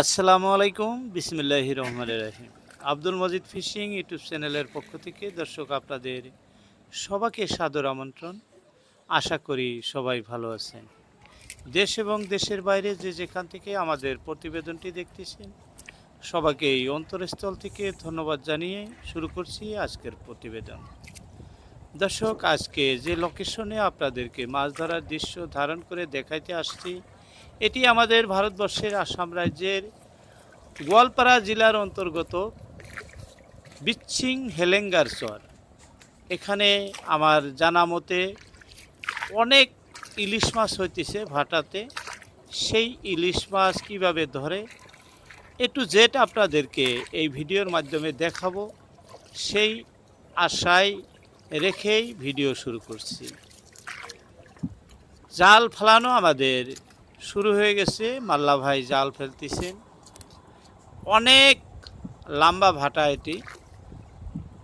আসসালামু আলাইকুম বিসমিল্লাহ রহমান রাহিম। আব্দুল মজিদ ফিশিং ইউটিউব চ্যানেলের পক্ষ থেকে দর্শক আপনাদের সবাইকে সাদর আমন্ত্রণ। আশা করি সবাই ভালো আছেন। দেশ এবং দেশের বাইরে যে যেখান থেকে আমাদের প্রতিবেদনটি দেখতেছেন, সবাইকে এই অন্তরস্থল থেকে ধন্যবাদ জানিয়ে শুরু করছি আজকের প্রতিবেদন। দর্শক, আজকে যে লোকেশনে আপনাদেরকে মাছ ধরার দৃশ্য ধারণ করে দেখাইতে আসছি এটি আমাদের ভারতবর্ষের আসাম রাজ্যের গোয়ালপাড়া জেলার অন্তর্গত বিচ্ছিং হেলেঙ্গার চর। এখানে আমার জানা মতে অনেক ইলিশ মাছ হইতেছে ভাটাতে। সেই ইলিশ মাছ কীভাবে ধরে? একটু জেট আপনাদেরকে এই ভিডিওর মাধ্যমে দেখাবো। সেই আশায় রেখেই ভিডিও শুরু করছি। জাল ফালানো আমাদের শুরু হয়ে গেছে। মাল্লা ভাই জাল ফেলতেছেন। অনেক লম্বা ভাটা এটি।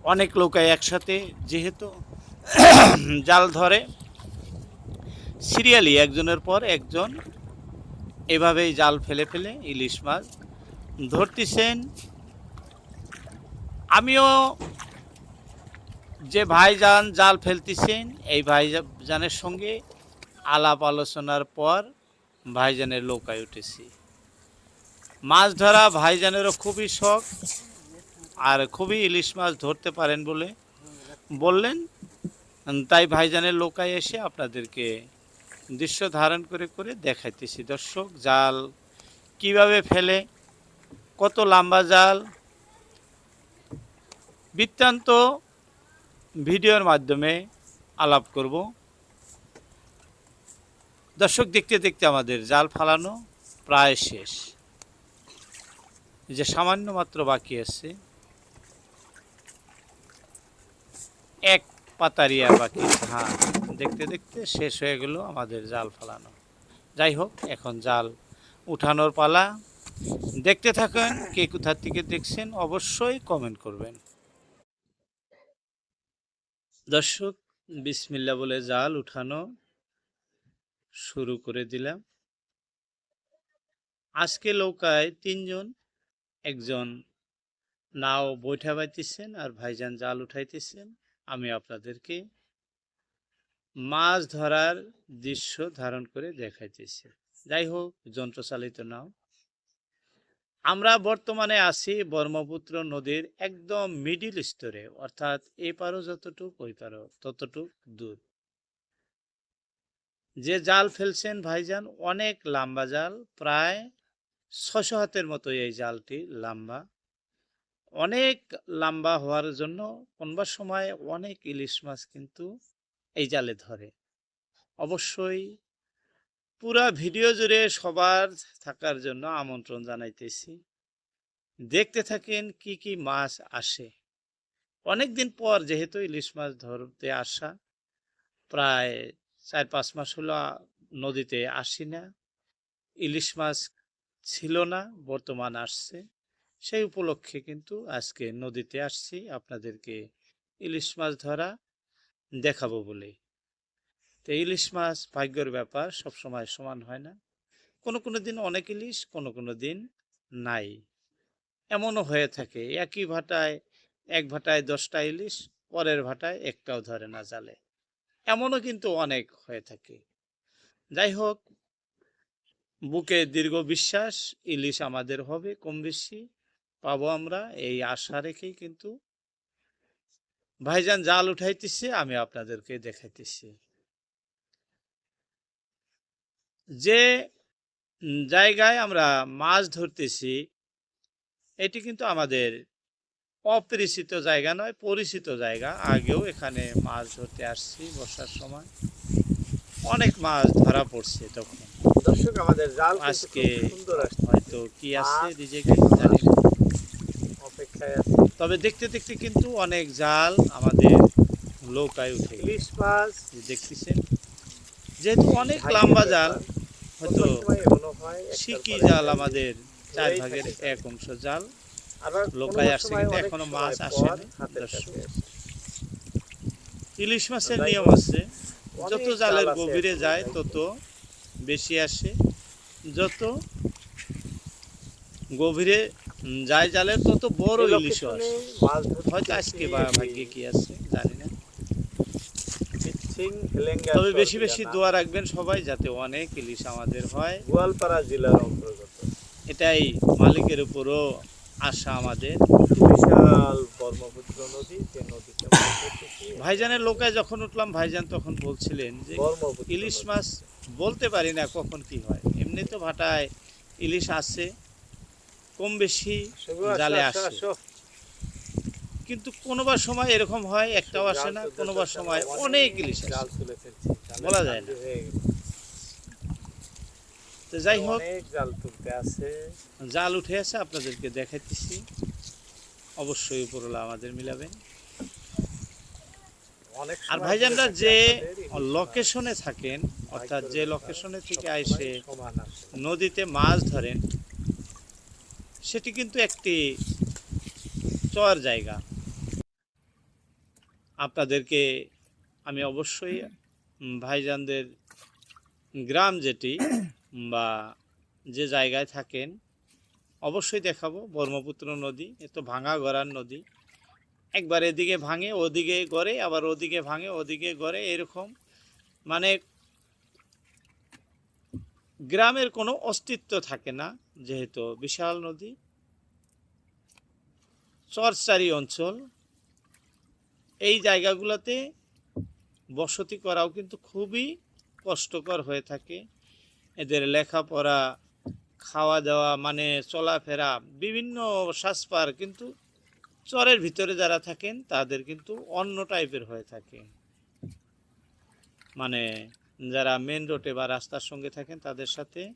অনেক লোকাই একসাথে, যেহেতু জাল ধরে। সিরিয়ালি একজনের পর একজন এভাবেই জাল ফেলে ফেলে ইলিশ মাছ ধরতেছেন। আমিও যে ভাইজান জাল ফেলতেছেন, এই ভাইজানের সঙ্গে আলাপ আলোচনার পর ভাইজানের নৌকায় উঠেছি। মাছ ধরা ভাইজানেরও খুবই শখ, আর খুবই ইলিশ মাছ ধরতে পারেন বলে বললেন। তাই ভাইজানের নৌকায় এসে আপনাদেরকে দৃশ্য ধারণ করে করে দেখাইতেছি। দর্শক, জাল কীভাবে ফেলে, কত লম্বা জাল, বৃত্তান্ত ভিডিওর মাধ্যমে আলাপ করব। দর্শক দেখতে দেখতে আমাদের জাল ফালানো প্রায় শেষ। যে সামান্য মাত্র বাকি আছে। এক পাতারিয়া বাকি হ্যাঁ দেখতে দেখতে শেষ হয়ে গেল আমাদের জাল ফালানো। যাই হোক, এখন জাল উঠানোর পালা। দেখতে থাকেন, কে কোথার থেকে দেখছেন অবশ্যই কমেন্ট করবেন। দর্শক, বিসমিল্লা বলে জাল উঠানো শুরু করে দিলাম। আজকে নৌকায় তিনজন, একজন নাও বৈঠা বাইতেছেন আর ভাইজান জাল উঠাইতেছেন। আমি আপনাদেরকে মাছ ধরার দৃশ্য ধারণ করে দেখাইতেছি। যাই হোক যন্ত্রচালিত নাও। আমরা বর্তমানে আছি ব্রহ্মপুত্র নদীর একদম মিডিল স্তরে, অর্থাৎ এই পারও যতটুক, ওই পারও ততটুক দূর। যে জাল ফেলছেন ভাইজান, অনেক লম্বা জাল, প্রায় ছশো হাতের মতো এই জালটি লম্বা। অনেক লম্বা হওয়ার জন্য কোনবার সময় অনেক ইলিশ মাছ কিন্তু এই জালে ধরে। অবশ্যই পুরা ভিডিও জুড়ে সবার থাকার জন্য আমন্ত্রণ জানাইতেছি। দেখতে থাকেন কি কি মাছ আসে। অনেক দিন পর যেহেতু ইলিশ মাছ ধরতে আসা, প্রায় চার পাঁচ মাস হলো নদীতে আসি না। ইলিশ মাছ ছিল না, বর্তমান আসছে। সেই উপলক্ষে কিন্তু আজকে নদীতে আসছি, আপনাদেরকে ইলিশ মাছ ধরা দেখাবো বলে। তো ইলিশ মাছ ভাগ্যর ব্যাপার, সব সময় সমান হয় না। কোনো কোনো দিন অনেক ইলিশ, কোনো কোনো দিন নাই। এমনও হয়ে থাকে, একই ভাটায়, এক ভাটায় দশটা ইলিশ, পরের ভাটায় একটাও ধরে না জালে। এমনও কিন্তু অনেক হয়ে থাকে। যাই হোক বুকে দীর্ঘ বিশ্বাস, ইলিশ আমাদের হবে কম বেশি, পাবো আমরা এই আশা রেখেই কিন্তু। ভাইজান জাল উঠাইতেছে, আমি আপনাদেরকে দেখাইতেছি। যে জায়গায় আমরা মাছ ধরতেছি, এটি কিন্তু আমাদের অপরিচিত জায়গা নয় পরিচিত জায়গা। আগেও এখানে মাছ ধরতে আসছি বর্ষার সময়। অনেক মাছ ধরা পড়ছে তখন। দর্শক আমাদের জাল আজকে আসছে। হয়তো কি আছে নিজেকে জানি অপেক্ষায় আছে। তবে দেখতে দেখতে কিন্তু অনেক জাল আমাদের নৌকায় উঠে ইলিশ মাছ। দেখতেছেন? যেহেতু অনেক লম্বা জাল হয়তো হয় সিকি জাল আমাদের চার ভাগের এক অংশ জাল। লোকায় আসছে কিন্তু এখনও মাছ আসেনি, হাতের দর্শক। কাছে আসে। ইলিশ মাছের নিয়ম আছে যত জালের গভীরে। যায় তত বেশি আসে যত গভীরে যায় আসে আসে আসে জালে তত বড় ইলিশ ধরতে হয়তো আজকে বা ভাগ্যে কি আছে জানি না তবে বেশি বেশি দোয়া রাখবেন সবাই যাতে অনেক ইলিশ আমাদের হয় গোয়ালপাড়া জেলার অন্তর্গত এটাই মালিকের উপরও আশা আমাদের। বিশাল ব্রহ্মপুত্র নদী যে নদীতে ভাইজানের লোকায় যখন উঠলাম ভাইজান তখন বলছিলেন যে ইলিশ মাছ বলতে পারি না কখন কি হয়। এমনি তো ভাটায় ইলিশ আছে কম বেশি জালে আসো, আসে। কিন্তু কোনোবার সময় এরকম হয় একটাও আসে না কোনোবার সময় অনেক ইলিশ জাল আসে। তুলে ফেলছি, বলা যায় গেল। তো যাই হোক জাল তুলতে আছে। জাল উঠে আছে আপনাদেরকে দেখাইতেছি। অবশ্যই উপরওয়ালা আমাদের মিলাবেন। আর ভাইজানরা যে লোকেশনে থাকেন অর্থাৎ যে লোকেশনে থেকে আইসে। নদীতে মাছ ধরেন সেটি কিন্তু একটি চর জায়গা। আপনাদেরকে আমি অবশ্যই ভাইজানদের গ্রাম যেটি বা যে জায়গায় থাকেন, অবশ্যই দেখাবো। ব্রহ্মপুত্র নদী, এ তো ভাঙা গড়ার নদী। একবার এদিকে ভাঙে, ওদিকে গড়ে, আবার ওদিকে ভাঙে, ওদিকে গড়ে, এরকম। মানে গ্রামের কোনো অস্তিত্ব থাকে না, যেহেতু বিশাল নদী। চরচারি অঞ্চল। এই জায়গাগুলোতে বসতি করাও কিন্তু খুবই কষ্টকর হয়ে থাকে। এদের লেখাপড়া খাওয়া দাওয়া মানে চলাফেরা, বিভিন্ন সাজপার কিন্তু চরের ভিতরে যারা থাকেন, তাদের কিন্তু অন্য টাইপের হয়ে থাকে। মানে যারা মেন রোডে বা রাস্তার সঙ্গে থাকেন, তাদের সাথে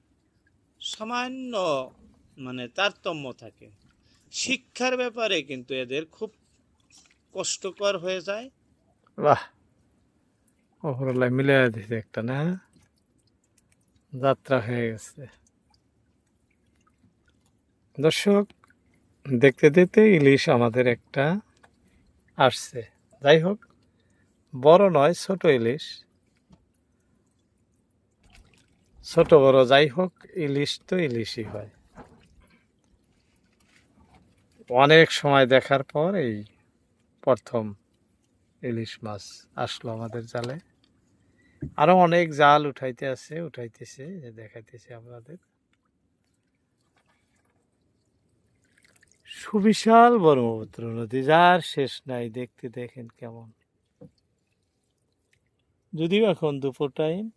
সামান্য মানে তারতম্য থাকে। শিক্ষার ব্যাপারে কিন্তু এদের খুব কষ্টকর হয়ে যায়। বাহ! মিলে একটা, না? যাত্রা হয়ে গেছে। দর্শক, দেখতে দেখতে ইলিশ আমাদের একটা আসছে। যাই হোক, বড় নয়, ছোট ইলিশ। ছোট বড় যাই হোক, ইলিশ তো ইলিশই হয়। অনেক সময় দেখার পর এই প্রথম ইলিশ মাছ আসলো আমাদের জালে। আরও অনেক জাল উঠাইতে আছে, উঠাইতেছে দেখাইতেছে আপনাদের। সুবিশাল ব্রহ্মপুত্র নদী, যার শেষ নাই, দেখতে দেখেন কেমন। যদিও এখন দুপুর টাইম,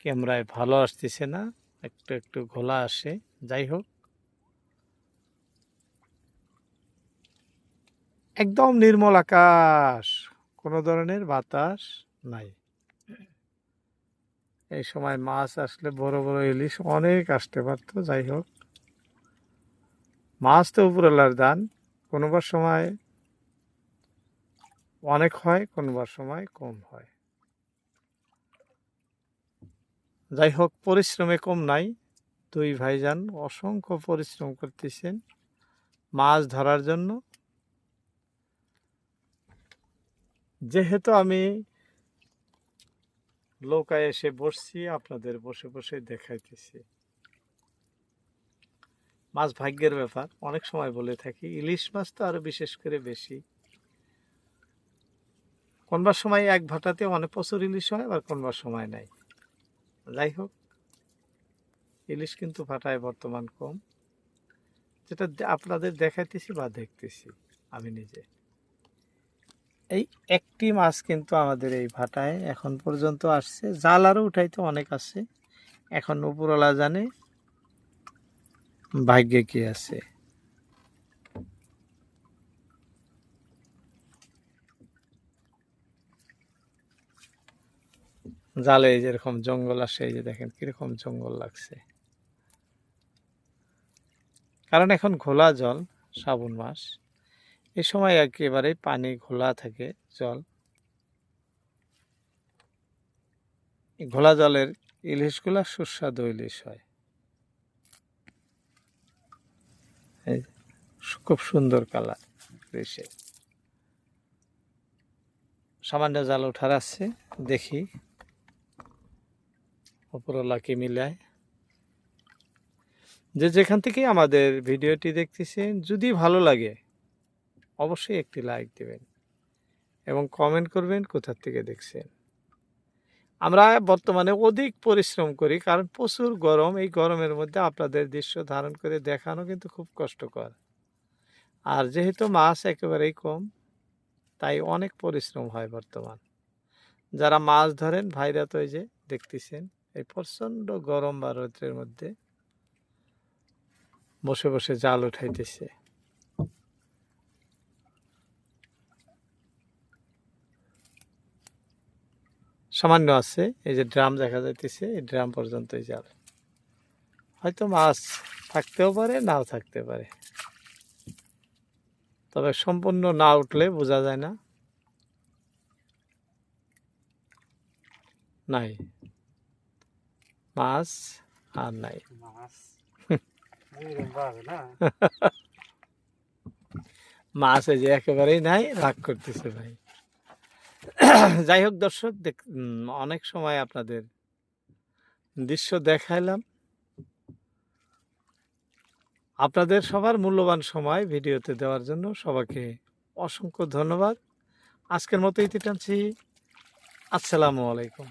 ক্যামেরায় ভালো আসতেছে না, একটু একটু ঘোলা আসে, যাই হোক। একদম নির্মল আকাশ, কোনো ধরনের বাতাস নাই। এই সময় মাছ আসলে বড় বড় ইলিশ অনেক আসতে পারতো, যাই হোক। মাছ তো উপরওয়ালার দান। কোনোবার সময় অনেক হয় কোনোবার সময় কম হয়। যাই হোক, পরিশ্রমে কম নাই। দুই ভাইজান অসংখ্য পরিশ্রম করতেছেন মাছ ধরার জন্য। যেহেতু আমি নৌকায় এসে বসছি, আপনাদের বসে বসে দেখাইতেছি। মাছ ভাগ্যের ব্যাপার, অনেক সময় বলে থাকি, ইলিশ মাছ তো আরও বিশেষ করে বেশি। কোনবার সময় এক ভাটাতে অনেক প্রচুর ইলিশ হয়, আবার কোনবার সময় নাই। যাই হোক, ইলিশ কিন্তু ভাটায় বর্তমান কম। যেটা আপনাদের দেখাইতেছি বা দেখতেছি, আমি নিজে। এই একটি মাছ কিন্তু আমাদের এই ভাটায় এখন পর্যন্ত আসছে। জাল আরও উঠাইতে অনেক আছে। এখন উপরওয়ালা জানে ভাগ্যে কি আছে। জালে যেরকম জঙ্গল আসে, এই যে দেখেন কীরকম জঙ্গল লাগছে। কারণ এখন ঘোলা জল, শ্রাবণ মাস। এ সময় একেবারে পানি ঘোলা থাকে জল। ঘোলা জলের ইলিশগুলা সুস্বাদু ইলিশ হয়। খুব সুন্দর কালার ইলিশের সামান্য জাল ওঠার আছে, দেখি। উপরওয়ালা কি মিলায়। যে যেখান থেকে আমাদের ভিডিওটি দেখতেছেন, যদি ভালো লাগে অবশ্যই একটি লাইক দেবেন এবং কমেন্ট করবেন কোথার থেকে দেখছেন। আমরা বর্তমানে অধিক পরিশ্রম করি কারণ প্রচুর গরম, এই গরমের মধ্যে আপনাদের দৃশ্য ধারণ করে দেখানো কিন্তু খুব কষ্টকর। আর যেহেতু মাছ একেবারেই কম, তাই অনেক পরিশ্রম হয় বর্তমান। যারা মাছ ধরেন, ভাইরা তো এই যে দেখতেছেন, এই প্রচণ্ড গরম বা রৌদ্রের মধ্যে বসে বসে জাল উঠাইতেছে। সামান্য আছে। এই যে ড্রাম দেখা যাইতেছে এই ড্রাম পর্যন্ত এই জাল হয়তো মাছ থাকতেও পারে নাও থাকতে পারে। তবে সম্পূর্ণ না উঠলে বোঝা যায় না। নাই। মাছ আর নাই। মাছ এই যে একেবারেই নাই রাগ করতেছে ভাই। যাই হোক দর্শক, দেখ অনেক সময় আপনাদের দৃশ্য দেখাইলাম। আপনাদের সবার মূল্যবান সময় ভিডিওতে দেওয়ার জন্য সবাইকে অসংখ্য ধন্যবাদ। আজকের মতো ইতি টানছি। আসসালামু আলাইকুম।